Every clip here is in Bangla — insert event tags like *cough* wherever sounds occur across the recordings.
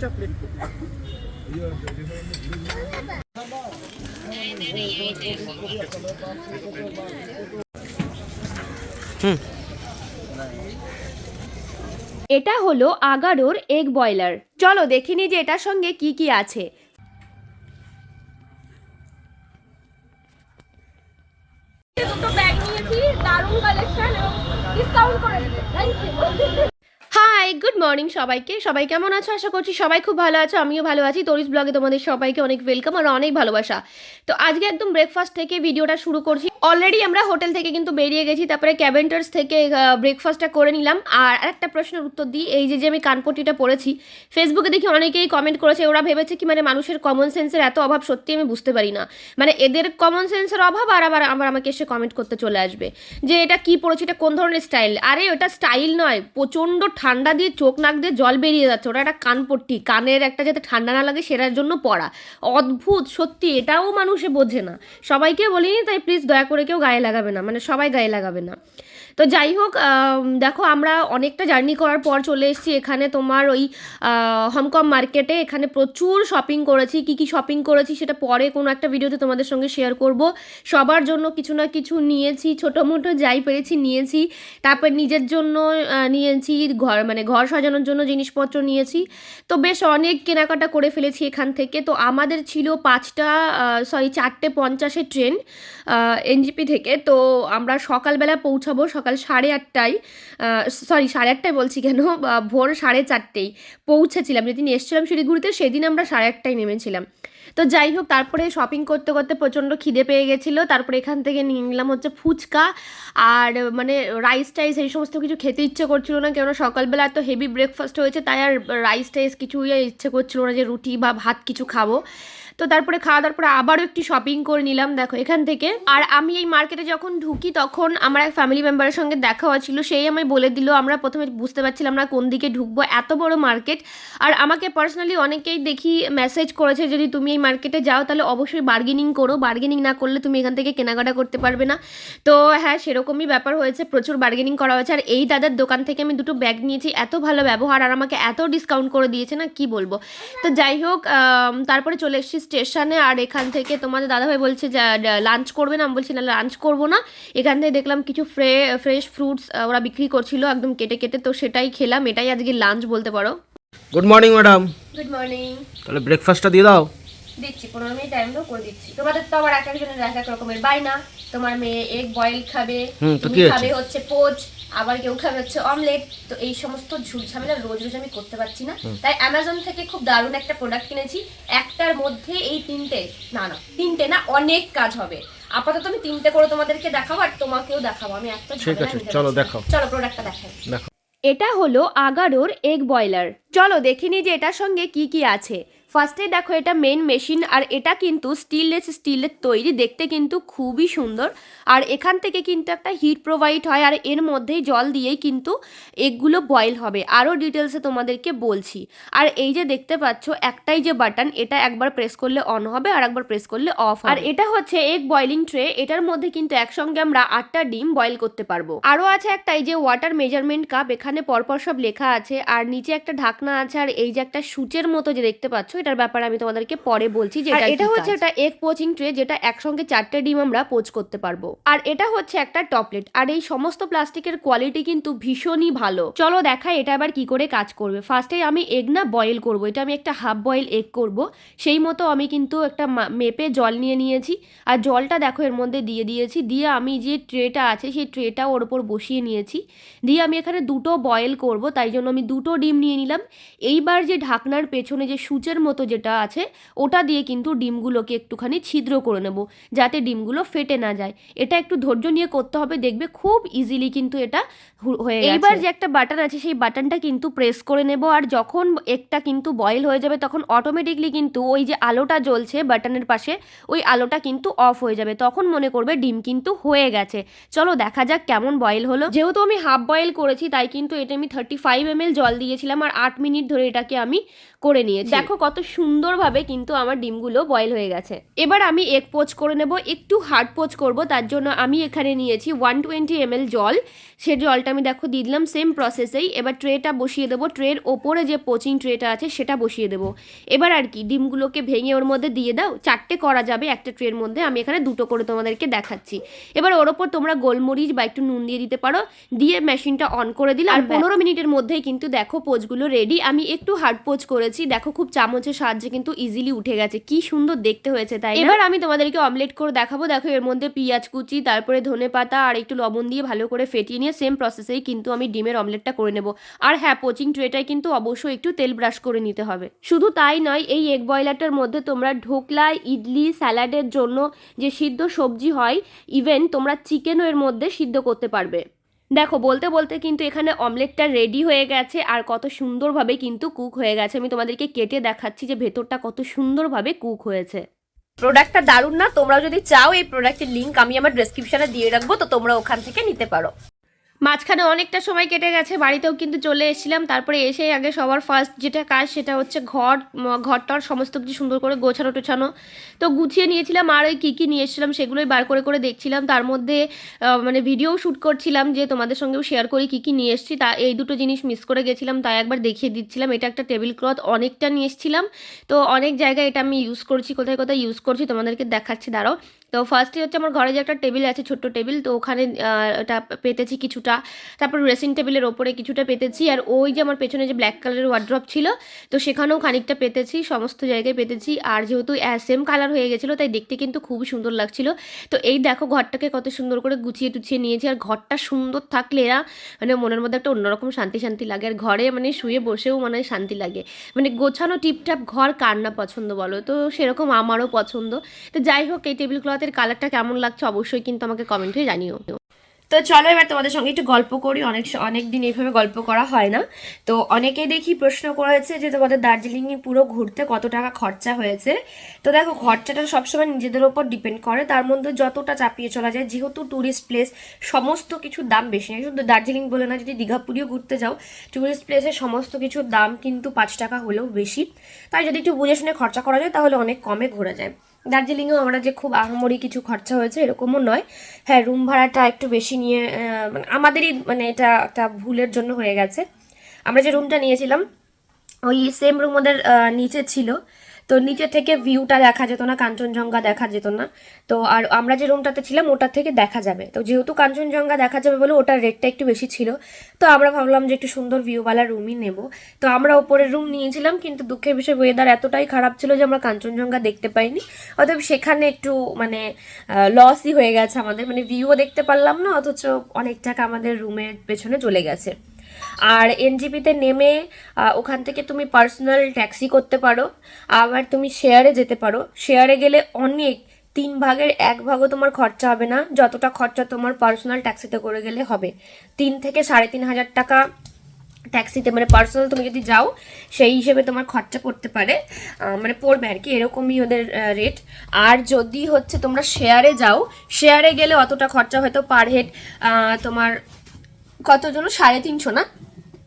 চকলেট এটা হলো আগারোর এগ বয়লার চলো দেখিনি যে এটার সঙ্গে কি কি আছে। দুটো ব্যাগ নিয়েছি, দারুণ কালেকশন ডিসকাউন্ট করে থ্যাংক ইউ মর্নিং সবাইকে। সবাই কেমন আছো? আশা করছি সবাই খুব ভালো আছো। আমিও ভালো আছি। তরিস ব্লগে তোমাদের সবাইকে অনেক ওয়েলকাম আর অনেক ভালোবাসা। তো আজকে একদম ব্রেকফাস্ট থেকে ভিডিওটা শুরু করছি। অলরেডি আমরা হোটেল থেকে কিন্তু বেরিয়ে গেছি, তারপরে ক্যাবেন্টার্স থেকে ব্রেকফাস্টটা করে নিলাম। আর একটা প্রশ্নের উত্তর দিই, এই যে যে আমি কানপট্টিটা পড়েছি ফেসবুকে দেখি অনেকেই কমেন্ট করেছে, ওরা ভেবেছে কি মানে মানুষের কমন সেন্সের এত অভাব সত্যি আমি বুঝতে পারি না। মানে এদের কমন সেন্সের অভাব আর আবার আবার আমাকে এসে কমেন্ট করতে চলে আসবে। যে এটা কি পড়েছে, এটা কোন ধরনের স্টাইল আরে ওটা স্টাইল নয়, প্রচণ্ড ঠান্ডা দিয়ে চোখ নাক দিয়ে জল বেরিয়ে যাচ্ছে। ওটা একটা কানপট্টি, কানের একটা যাতে ঠান্ডা না লাগে সেটার জন্য পড়া। অদ্ভুত, সত্যি, এটাও মানুষে বোঝে না। সবাইকে বলিনি তাই প্লিজ দয়া করে কেউ গায়ে লাগাবে না মানে সবাই গায়ে লাগাবে না। তো যাই হোক দেখো আমরা অনেকটা জার্নি করার পর চলে এসেছি এখানে তোমার ওই হংকং মার্কেটে এখানে প্রচুর শপিং করেছি। কি কি শপিং করেছি সেটা পরে কোনো একটা ভিডিওতে তোমাদের সঙ্গে শেয়ার করব। সবার জন্য কিছু না কিছু নিয়েছি ছোটো মোটো যাই পেরেছি নিয়েছি। তারপর নিজের জন্য নিয়েছি ঘর মানে ঘর সাজানোর জন্য জিনিসপত্র নিয়েছি। তো বেশ অনেক কেনাকাটা করে ফেলেছি এখান থেকে। তো আমাদের ছিল পাঁচটা সরি চারটে পঞ্চাশের ট্রেন এনজিপি থেকে। তো আমরা সকালবেলা পৌঁছাবো। সকাল সাড়ে আটটায় সরি সাড়ে আটটায় বলছি কেন? ভোর সাড়ে চারটেই পৌঁছেছিলাম। যেদিন এসেছিলাম শিলিগুড়িতে, সেদিন আমরা সাড়ে আটটায় নেমেছিলাম। তো যাই হোক, তারপরে শপিং করতে করতে প্রচণ্ড খিদে পেয়ে গেছিল। তারপরে এখান থেকে নিয়ে নিলাম হচ্ছে ফুচকা আর মানে রাইস টাইস এই সমস্ত কিছু খেতে ইচ্ছে করছিল না। কেননা সকালবেলা এত হেভি ব্রেকফাস্ট হয়েছে, তাই আর রাইস টাইস কিছুই ইচ্ছে করছিল না যে রুটি বা ভাত কিছু খাব। তো তারপরে খাওয়া দাওয়ার পরে আবারও একটু শপিং করে নিলাম, দেখো, এখান থেকে। আর আমি এই মার্কেটে যখন ঢুকি, তখন আমার এক ফ্যামিলি মেম্বারের সঙ্গে দেখা হয়েছিল সেই আমায় বলে দিল, আমরা প্রথমে বুঝতে পারছিলাম না কোন দিকে ঢুকবো, এত বড় মার্কেট আর আমাকে পার্সোনালি অনেকেই দেখি মেসেজ করেছে, যদি তুমি এই মার্কেটে যাও তাহলে অবশ্যই বার্গেনিং করো। বার্গেনিং না করলে তুমি এখান থেকে কেনাকাটা করতে পারবে না। তো হ্যাঁ সেরকমই ব্যাপার হয়েছে প্রচুর বার্গেনিং করা হয়েছে। আর এই দাদার দোকান থেকে আমি দুটো ব্যাগ নিয়েছি এত ভালো ব্যবহার আর আমাকে এত ডিসকাউন্ট করে দিয়েছে না কি বলব? তো যাই হোক তারপরে চলে এসেছি স্টেশনে আর এখান থেকে তোমাদের দাদাভাই বলছে যে লাঞ্চ করবে না। আমি বলছি না লাঞ্চ করব না। এখান থেকে দেখলাম কিছু ফ্রে ফ্রেশ ফ্রুটস ওরা বিক্রি করছিল একদম কেটে কেটে। তো সেটাই খেলাম। এটাই আজকে লাঞ্চ বলতে পারো। Good morning madam good morning তাহলে ব্রেকফাস্টটা দিয়ে দাও। দিচ্ছি পনেরো মিনিট টাইম তো করে দিচ্ছি। তোমাদের তো আবার এক একজনের এক এক রকমের বায়না তোমার মেয়ে এগ বয়েল খাবে তুমি খাবে হচ্ছে? পোচ আবার কেউ খাবে হচ্ছে অমলেট তো এই সমস্ত ঝুল ঝামেলা রোজ রোজ আমি করতে পারছি না। তাই অ্যামাজন থেকে খুব দারুণ একটা প্রোডাক্ট কিনেছি। একটার মধ্যে এই তিনটে না না তিনটে না অনেক কাজ হবে। আপাতত আমি তিনটে করে তোমাদেরকে দেখাবো আর তোমাকেও দেখাবো। আমি একটা ঠিক আছে চলো দেখাও। চলো প্রোডাক্টটা দেখাই। দেখো। এটা হলো আগারোর এগ বয়লার চলো দেখিনি যে এটার সঙ্গে কি কি আছে। ফার্স্টে দেখো এটা মেন মেশিন আর এটা কিন্তু স্টিললেস স্টিলের তৈরি। দেখতে কিন্তু খুবই সুন্দর। আর এখান থেকে কিন্তু একটা হিট প্রোভাইড হয় আর এর মধ্যেই জল দিয়েই কিন্তু এগগুলো বয়েল হবে। আরও ডিটেলসে তোমাদেরকে বলছি। আর এই যে দেখতে পাচ্ছ, একটাই যে বাটন এটা একবার প্রেস করলে অন হবে আর একবার প্রেস করলে অফ আর এটা হচ্ছে এগ বয়েলিং ট্রে এটার মধ্যে কিন্তু একসঙ্গে আমরা আটটা ডিম বয়েল করতে পারব। আরও আছে একটা এই যে ওয়াটার মেজারমেন্ট কাপ এখানে পরপর সব লেখা আছে। আর নিচে একটা ঢাকনা আছে আর এই যে একটা সূচের মতো যে দেখতে পাচ্ছ এটার ব্যাপারে আমি তোমাদেরকে পরে বলছি যে এটা হচ্ছে একটা এগ পোচিং ট্রে যেটা একসঙ্গে চারটে ডিম আমরা পোচ করতে পারব। আর এটা হচ্ছে একটা টপলেট আর এই সমস্ত প্লাস্টিকের কোয়ালিটি কিন্তু ভীষণই ভালো। চলো দেখা এটা আবার কি করে কাজ করবে। ফার্স্টে আমি এগ না বয়েল করব। এটা আমি একটা হাফ বয়েল এগ করব। সেই মতো আমি কিন্তু একটা মেপে জল নিয়ে নিয়েছি। আর জলটা দেখো এর মধ্যে দিয়ে দিয়েছি। দিয়ে আমি যে ট্রেটা আছে সেই ট্রেটা ওর ওপর বসিয়ে নিয়েছি। দিয়ে আমি এখানে দুটো বয়েল করব। তাই জন্য আমি দুটো ডিম নিয়ে নিলাম। এইবার যে ঢাকনার পেছনে যে সূচের মতো যেটা আছে ওটা দিয়ে কিন্তু ডিমগুলোকে একটুখানি ছিদ্র করে নেব যাতে ডিমগুলো ফেটে না যায়। এটা একটু ধৈর্য নিয়ে করতে হবে দেখবে খুব ইজিলি কিন্তু এটা হয়ে এইবার যে একটা বাটন আছে সেই বাটনটা কিন্তু প্রেস করে নেব আর যখন একটা কিন্তু বয়েল হয়ে যাবে তখন অটোমেটিকলি কিন্তু ওই যে আলোটা জ্বলছে বাটনের পাশে ওই আলোটা কিন্তু অফ হয়ে যাবে। তখন মনে করবে ডিম কিন্তু হয়ে গেছে। চলো দেখা যাক কেমন বয়েল হলো। যেহেতু আমি হাফ বয়েল করেছি তাই কিন্তু এটা আমি থার্টি ফাইভ এম জল দিয়েছিলাম আর আট মিনিট ধরে এটাকে আমি করে নিয়েছি। দেখো কত সুন্দরভাবে কিন্তু আমার ডিমগুলো বয়েল হয়ে গেছে। এবার আমি এক পোচ করে নেব একটু হার্ড পোচ করব তার জন্য আমি এখানে নিয়েছি ওয়ান টোয়েন্টি এমএল জল। সে জলটা আমি দেখো দিয়ে দিলাম সেম প্রসেসেই এবার ট্রেটা বসিয়ে দেবো ট্রের ওপরে যে পোচিং ট্রেটা আছে সেটা বসিয়ে দেবো। এবার আর কি ডিমগুলোকে ভেঙে ওর মধ্যে দিয়ে দাও চারটে করা যাবে একটা ট্রের মধ্যে আমি এখানে দুটো করে তোমাদেরকে দেখাচ্ছি। এবার ওর ওপর তোমরা গোলমরিচ বা একটু নুন দিয়ে দিতে পারো দিয়ে মেশিনটা অন করে দিলে আর পনেরো মিনিটের মধ্যেই কিন্তু দেখো পোচগুলো রেডি আমি একটু হার্ড পোচ করেছি দেখো খুব চামচের সাহায্যে কিন্তু ইজিলি উঠে গেছে। কি সুন্দর দেখতে হয়েছে তাই এবার আমি তোমাদেরকে অমলেট করে দেখাবো। দেখো এর মধ্যে পেঁয়াজ কুচি তারপরে ধনে পাতা আর একটু লবণ দিয়ে ভালো করে ফেটিয়ে নিয়ে সেম প্রসেসেই কিন্তু আমি ডিমের অমলেটটা করে নেব। আর হ্যাঁ পোচিং ট্রেটায় কিন্তু অবশ্যই একটু তেল ব্রাশ করে নিতে হবে। শুধু তাই নয় এই এগ বয়লারটার মধ্যে তোমরা ঢোকলা ইডলি স্যালাডের জন্য যে সিদ্ধ সবজি হয় ইভেন তোমরা চিকেনও এর মধ্যে সিদ্ধ করতে পারবে। দেখো, বলতে বলতে কিন্তু এখানে অমলেটটা রেডি হয়ে গেছে আর কত সুন্দরভাবে কিন্তু কুক হয়ে গেছে। আমি তোমাদেরকে কেটে দেখাচ্ছি যে ভেতরটা কত সুন্দরভাবে কুক হয়েছে। প্রোডাক্টটা দারুণ না? তোমরা যদি চাও এই প্রোডাক্টের লিঙ্ক আমি আমার ডেসক্রিপশনে দিয়ে রাখব, তো তোমরা ওখান থেকে নিতে পারো। মাঝখানে অনেকটা সময় কেটে গেছে, বাড়িতেও কিন্তু চলে এসেছিলাম। তারপরে এসে আগে সবার ফার্স্ট যেটা কাজ সেটা হচ্ছে ঘর ঘরটার সমস্ত কিছু সুন্দর করে গোছানো টোছানো। তো গুছিয়ে নিয়েছিলাম আর ওই কী কী নিয়ে এসেছিলাম সেগুলোই বার করে করে দেখছিলাম। তার মধ্যে মানে ভিডিও শ্যুট করছিলাম যে তোমাদের সঙ্গেও শেয়ার করি কী কী নিয়ে এসেছি। তা, এই দুটো জিনিস মিস করে গেছিলাম, তাই একবার দেখিয়ে দিচ্ছিলাম। এটা একটা টেবিল ক্লথ অনেকটা নিয়ে এসেছিলাম। তো অনেক জায়গায় এটা আমি ইউজ করছি, কোথায় কোথায় ইউজ করছি তোমাদেরকে দেখাচ্ছি, দাঁড়াও। তো ফার্স্টে হচ্ছে আমার ঘরে যে একটা টেবিল আছে, ছোট্ট টেবিল তো ওখানে ওটা পেতেছি কিছুটা। তারপর ড্রেসিং টেবিলের ওপরে কিছুটা পেতেছি। আর ওই যে আমার পেছনে যে ব্ল্যাক কালারের ওয়ার্ড্রপ ছিল, তো সেখানেও খানিকটা পেতেছি, সমস্ত জায়গায় পেতেছি। আর যেহেতু সেম কালার হয়ে গেছিল, তাই দেখতে কিন্তু খুবই সুন্দর লাগছিল। তো এই দেখো ঘরটাকে কত সুন্দর করে গুছিয়ে টুছিয়ে নিয়েছি। আর ঘরটা সুন্দর থাকলে এরা মানে মনের মধ্যে একটা অন্যরকম শান্তি শান্তি লাগে। আর ঘরে মানে শুয়ে বসেও মানে শান্তি লাগে। মানে গোছানো টিপটাপ ঘর কার না পছন্দ বলো? তো সেরকম আমারও পছন্দ। তো যাই হোক, এই টেবিল ক্লথের কালারটা কেমন লাগছে অবশ্যই কিন্তু আমাকে কমেন্টে জানিও। তো চলো এবার তোমাদের সঙ্গে একটু গল্প করি। অনেক অনেক দিন এইভাবে গল্প করা হয় না। তো অনেকেই দেখি প্রশ্ন করেছে যে তোমাদের দার্জিলিংয়ে পুরো ঘুরতে কত টাকা খরচা হয়েছে? তো দেখো, খরচাটা সবসময় নিজেদের ওপর ডিপেন্ড করে। তার মধ্যে যতটা চাপিয়ে চলা যায়, যেহেতু ট্যুরিস্ট প্লেস সমস্ত কিছুর দাম বেশি নয় শুধু দার্জিলিং বলে না, যদি দীঘা পুরীও ঘুরতে যাও ট্যুরিস্ট প্লেসের সমস্ত কিছুর দাম কিন্তু পাঁচ টাকা হলেও বেশি। তাই যদি একটু বুঝে শুনে খরচা করা যায়, তাহলে অনেক কমে ঘোরা যায়। দার্জিলিংয়েও আমরা যে খুব আহামরি কিছু খরচা হয়েছে, এরকমও নয়। হ্যাঁ রুম ভাড়াটা একটু বেশি নিয়ে মানে আমাদেরই মানে এটা একটা ভুলের জন্য হয়ে গেছে। আমরা যে রুমটা নিয়েছিলাম, ওই সেম রুম ওদের নিচে ছিল। তো নিচে থেকে ভিউটা দেখা যেত না, কাঞ্চনজঙ্ঘা দেখা যেত না। তো আর আমরা যে রুমটাতে ছিলাম ওটার থেকে দেখা যাবে। তো যেহেতু কাঞ্চনজঙ্ঘা দেখা যাবে বলে ওটার রেটটা একটু বেশি ছিল, তো আমরা ভাবলাম যে একটু সুন্দর ভিউওয়ালা রুমই নেব। তো আমরা ওপরের রুম নিয়েছিলাম, কিন্তু দুঃখের বিষয় ওয়েদার এতটাই খারাপ ছিল যে আমরা কাঞ্চনজঙ্ঘা দেখতে পাইনি। অতএব সেখানে একটু মানে লসই হয়ে গেছে আমাদের। মানে ভিউও দেখতে পারলাম না, অথচ অনেক টাকা আমাদের রুমের পেছনে চলে গেছে। আর এনজিপিতে নেমে ওখান থেকে তুমি পার্সোনাল ট্যাক্সি করতে পারো, আবার তুমি শেয়ারে যেতে পারো। শেয়ারে গেলে অনেক, তিন ভাগের এক ভাগও তোমার খরচা হবে না, যতটা খরচা তোমার পার্সোনাল ট্যাক্সিতে করে গেলে হবে। তিন থেকে সাড়ে তিন হাজার টাকা ট্যাক্সিতে মানে পার্সোনাল তুমি যদি যাও, সেই হিসেবে তোমার খরচা পড়তে পারে। মানে পড়বে আর কি, এরকমই ওদের রেট আর যদি হচ্ছে তোমরা শেয়ারে যাও, শেয়ারে গেলে অতটা খরচা হয়তো পার হেড তোমার কত যেন সাড়ে তিনশো না?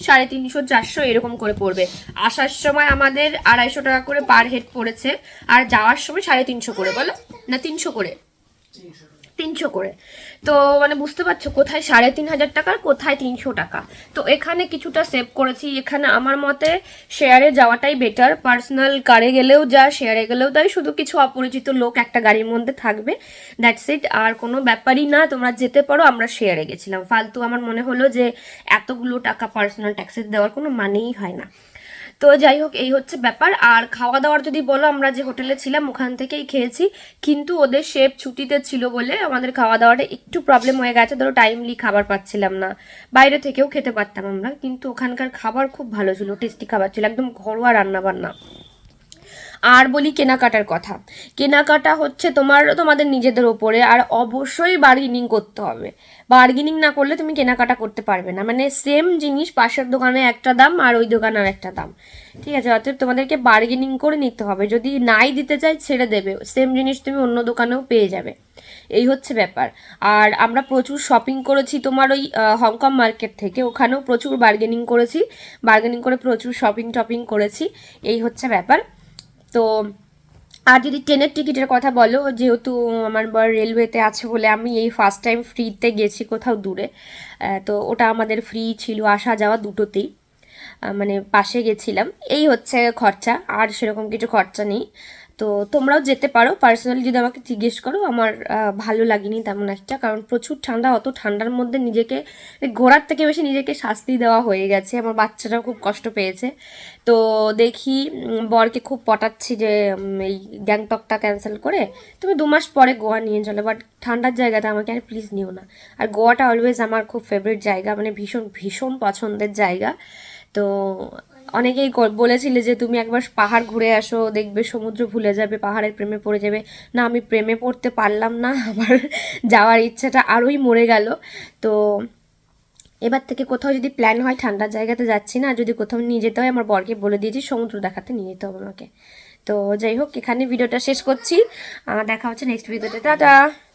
সাড়ে তিনশো চারশো এরকম করে পড়বে। আসার সময় আমাদের আড়াইশো টাকা করে পার হেড পড়েছে। আর যাওয়ার সময় সাড়ে তিনশো করে, বলো? না, তিনশো করে? তিনশো করে। তো মানে বুঝতে পারছ, কোথায় সাড়ে তিন হাজার টাকার কোথায় তিনশো টাকা। তো এখানে কিছুটা সেভ করেছি। এখানে আমার মতে শেয়ারে যাওয়াটাই বেটার পার্সোনাল কারে গেলেও যা শেয়ারে গেলেও তাই। শুধু কিছু অপরিচিত লোক একটা গাড়ির মধ্যে থাকবে। দ্যাটস ইট আর কোনো ব্যাপারই না, তোমরা যেতে পারো, আমরা শেয়ারে গেছিলাম। ফালতু আমার মনে হলো যে এতগুলো টাকা পার্সোনাল ট্যাক্সের দেওয়ার কোনো মানেই হয় না। তো যাই হোক, এই হচ্ছে ব্যাপার। আর খাওয়া দাওয়ার যদি বলো, আমরা যে হোটেলে ছিলাম, ওখান থেকেই খেয়েছি। কিন্তু ওদের শেফ ছুটিতে ছিল বলে আমাদের খাওয়া দাওয়াটা একটু প্রবলেম হয়ে গেছে। ধরো টাইমলি খাবার পাচ্ছিলাম না। বাইরে থেকেও খেতে পারতাম আমরা। কিন্তু ওখানকার খাবার খুব ভালো ছিল টেস্টি খাবার ছিল। একদম ঘরোয়া রান্না বান্না আর বলি কেনাকাটার কথা। কেনাকাটা হচ্ছে তোমার, তোমাদের নিজেদের ওপরে, আর অবশ্যই বার্গেনিং করতে হবে। বার্গেনিং না করলে তুমি কেনাকাটা করতে পারবে না। মানে সেম জিনিস, পাশের দোকানে একটা দাম আর ওই দোকানে আর একটা দাম। ঠিক আছে? অতএব তোমাদেরকে বার্গেনিং করে নিতে হবে। যদি নাই দিতে চাই, ছেড়ে দেবে। সেম জিনিস তুমি অন্য দোকানেও পেয়ে যাবে। এই হচ্ছে ব্যাপার। আর আমরা প্রচুর শপিং করেছি তোমার ওই হংকং মার্কেট থেকে। ওখানেও প্রচুর বার্গেনিং করেছি। বার্গেনিং করে প্রচুর শপিং টপিং করেছি। এই হচ্ছে ব্যাপার। তো, আর যদি ট্রেনের টিকিটের কথা বলো, যেহেতু আমার বর রেলওয়েতে আছে বলে আমি এই ফার্স্ট টাইম ফ্রিতে গেছি কোথাও দূরে তো ওটা আমাদের ফ্রি ছিল আসা যাওয়া দুটোতেই মানে পাশে গেছিলাম। এই হচ্ছে খরচা, আর সেরকম কিছু খরচা নেই। তো তোমরাও যেতে পারো। পার্সোনালি যদি আমাকে জিজ্ঞেস করো, আমার ভালো লাগেনি তেমন একটা, কারণ প্রচুর ঠান্ডা, অত ঠান্ডার মধ্যে নিজেকে, ঘোরার থেকে বেশি নিজেকে শাস্তি দেওয়া হয়ে গেছে। আমার বাচ্চাটাও খুব কষ্ট পেয়েছে। তো দেখি বরকে খুব পটাচ্ছি যে এই গ্যাংটকটা ক্যান্সেল করে তুমি দু মাস পরে গোয়া নিয়ে চলো। বাট ঠান্ডার জায়গাটা আমাকে আর প্লিজ নিও না। আর গোয়াটা অলওয়েজ আমার খুব ফেভারিট জায়গা মানে ভীষণ ভীষণ পছন্দের জায়গা। তো অনেকেই বলেছিলে যে তুমি একবার পাহাড় ঘুরে আসো, দেখবে সমুদ্র ভুলে যাবে, পাহাড়ের প্রেমে পড়ে যাবে। না, আমি প্রেমে পড়তে পারলাম না, *laughs* আমার যাওয়ার ইচ্ছাটা আরোই মরে গেল। তো এবার থেকে কোথাও যদি প্ল্যান হয় ঠান্ডার জায়গাতে যাচ্ছি না, যদি কোথাও নিয়ে যেতে হয়, আমার বরকে বলে দিয়েছি, সমুদ্র দেখাতে নিয়ে যেতে হবে আমাকে। তো যাই হোক, এখানে ভিডিওটা শেষ করছি। দেখা হচ্ছে নেক্সট ভিডিওতে টাটা!